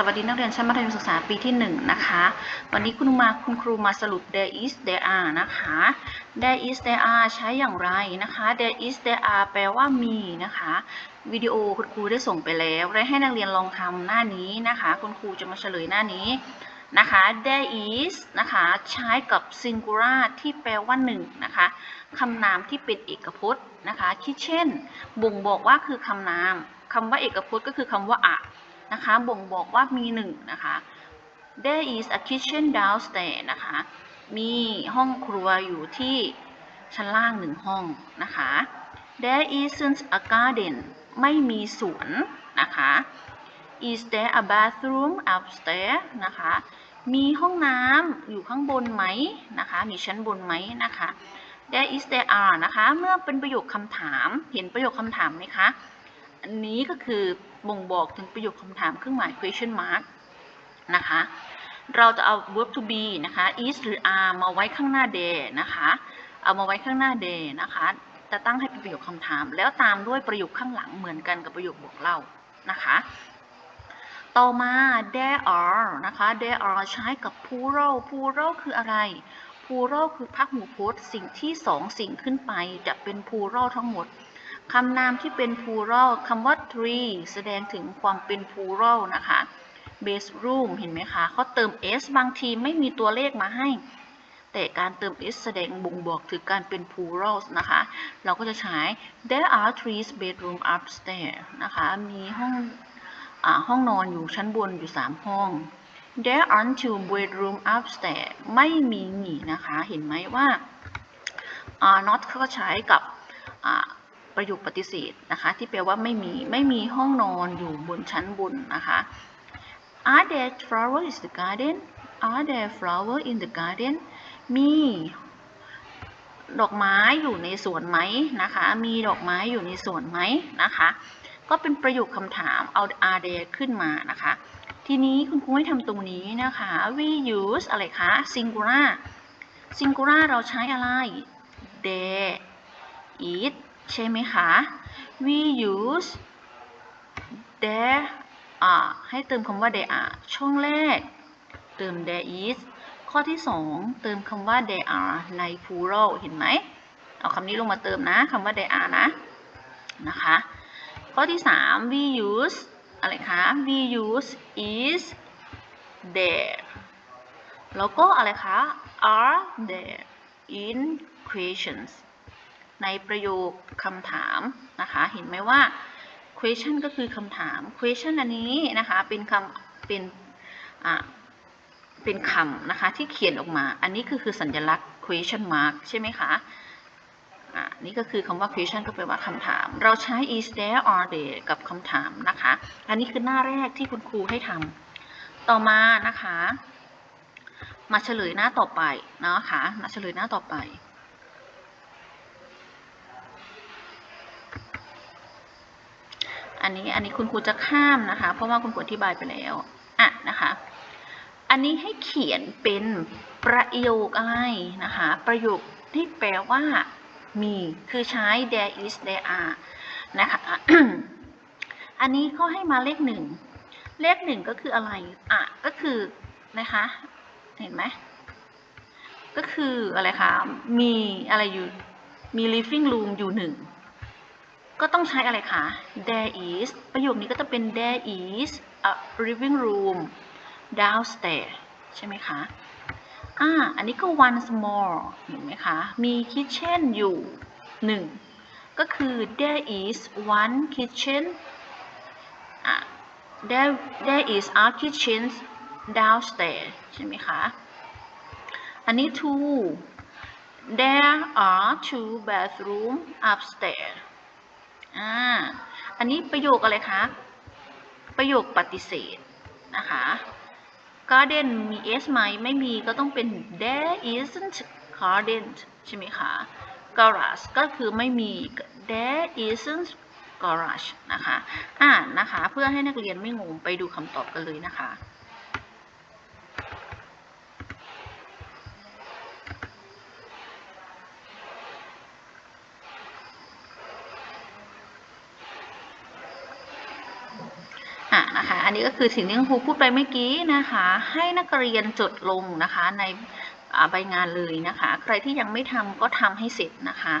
สวัสดีนักเรียนชั้นมัธยมศึกษาปีที่ 1 นะคะ วันนี้คุณมาคุณครูมาสรุป there is there are นะคะ there is there are ใช้อย่างไรนะคะ there is there are แปลว่ามีนะคะ วิดีโอคุณครูได้ส่งไปแล้วและให้นักเรียนลองทำหน้านี้นะคะ คุณครูจะมาเฉลยหน้านี้นะคะ there is นะคะใช้กับ singular ที่แปลว่าหนึ่งนะคะคำนามที่เป็นเอกพจน์นะคะคิดเช่น บ่งบอกว่าคือคำนามคำว่าเอกพจน์ก็คือคำว่าอะ นะคะ บ่งบอกว่ามีหนึ่งนะคะ there is a kitchen downstairs นะคะ มีห้องครัวอยู่ที่ชั้นล่างหนึ่งห้องนะคะ there isn't a garden ไม่มีสวนนะคะ is there a bathroom upstairs นะคะ มีห้องน้ำอยู่ข้างบนไหมนะคะ มีชั้นบนไหมนะคะ there is there are นะคะ เมื่อเป็นประโยคคำถาม เห็นประโยคคำถามไหมคะ อันนี้ก็คือบ่งบอกถึงประโยคคำถามเครื่องหมาย question mark นะคะ เราจะเอา verb to be นะคะ is หรือ are มาไว้ข้างหน้า there นะคะ เอามาไว้ข้างหน้า there นะคะ จะตั้งให้เป็นประโยคคำถาม แล้วตามด้วยประโยคข้างหลังเหมือนกันกับประโยคบอกเล่านะคะ ต่อมา there are นะคะ there are ใช้กับ plural plural คืออะไร plural คือพหูพจน์สิ่งที่สองสิ่งขึ้นไปจะเป็น plural ทั้งหมด คำนามที่เป็น plural คำว่า tree แสดงถึงความเป็น plural นะคะ bedroom เห็นไหมคะเขาเติม s บางทีไม่มีตัวเลขมาให้ แต่การเติม s แสดงบ่งบอกถึงการเป็น plural นะคะ เราก็จะใช้ there are three bedroom upstairs นะคะ มีห้องอห้องนอนอยู่ชั้นบนอยู่ 3 ห้อง there aren't two bedroom upstairs ไม่มีหนีนะคะ เห็นไหมว่า not เขาก็ใช้กับ ประโยคปฏิเสธนะคะ ที่แปลว่าไม่มีไม่มีห้องนอนอยู่บนชั้นบนนะคะ Are there flowers in the garden Are there flowers in the garden มีดอกไม้อยู่ในสวนไหมนะคะ มีดอกไม้อยู่ในสวนไหมนะคะ ก็เป็นประโยคคำถามเอา are there ขึ้นมานะคะ ทีนี้คุณครูให้ทำตรงนี้นะคะ we use อะไรคะ singular singular เราใช้อะไร there is ใช่ไหมคะ we use there are ให้เติมคำว่า there are ช่องแรก เติม there is ข้อที่ 2 เติมคำว่า there are ใน plural เห็นไหม เอาคำนี้ลงมาเติมนะคำว่า there are นะ นะคะ ข้อที่ 3 we use อะไรคะ we use is there แล้วก็อะไรคะ are there in questions ในประโยคคำถามนะคะ เห็นไหมว่า question ก็คือคำถาม question อันนี้นะคะ เป็นคำเป็นเป็นคำนะคะที่เขียนออกมา อันนี้คือคือสัญลักษณ์ question mark ใช่ไหมคะอ่านี่ก็คือคำว่า question ก็แปลว่าคำถาม เราใช้ is there or there กับคำถามนะคะ อันนี้คือหน้าแรกที่คุณครูให้ทำต่อมานะคะ มาเฉลยหน้าต่อไปนะคะมาเฉลยหน้าต่อไป อันนี้อันนี้คุณครูจะข้ามนะคะ เพราะว่าคุณครูอธิบายไปแล้วอะนะคะ อันนี้ให้เขียนเป็นประโยคอะไรนะคะ ประโยคที่แปลว่ามีคือใช้ there is there are นะคะ อันนี้เขาให้มาเลขหนึ่ง เลขหนึ่งก็คืออะไร อะ ก็คือนะคะ เห็นไหม ก็คืออะไรคะ มีอะไรอยู่ มี living room อยู่หนึ่ง ก็ต้องใช้อะไรคะ there is ประโยคนี้ก็จะเป็น there is a living room downstairs ใช่ไหมคะ อ่า อันนี้ก็ once more เห็นไหมคะ มี kitchen อยู่หนึ่ง ก็คือ there is one kitchen อะ there there is a kitchen downstairs ใช่ไหมคะ อันนี้ two there are two bathroom upstairs อ่า อันนี้ประโยคอะไรคะ ประโยคปฏิเสธนะคะ garden มี s ไหม ไม่มีก็ต้องเป็น there isn't garden ใช่ไหมคะ garage ก็คือไม่มี there isn't garage นะคะ อ่านนะคะ เพื่อให้นักเรียนไม่งงไปดูคำตอบกันเลยนะคะ นะคะ อันนี้ก็คือสิ่งที่ครูพูดไปเมื่อกี้นะคะ ให้นักเรียนจดลงนะคะในใบงานเลยนะคะ ใครที่ยังไม่ทำก็ทำให้เสร็จนะคะ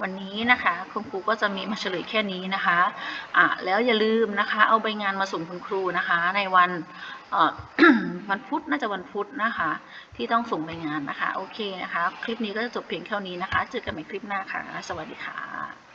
วันนี้นะคะคุณครูก็จะมีมาเฉลยแค่นี้นะคะอะแล้วอย่าลืมนะคะ เอาใบงานมาส่งคุณครูนะคะ ในวันวันพุธน่าจะวันพุธนะคะ ที่ต้องส่งใบงานนะคะ โอเคนะคะ คลิปนี้ก็จะจบเพียงเท่านี้นะคะ เจอกันใหม่คลิปหน้าค่ะ สวัสดีค่ะ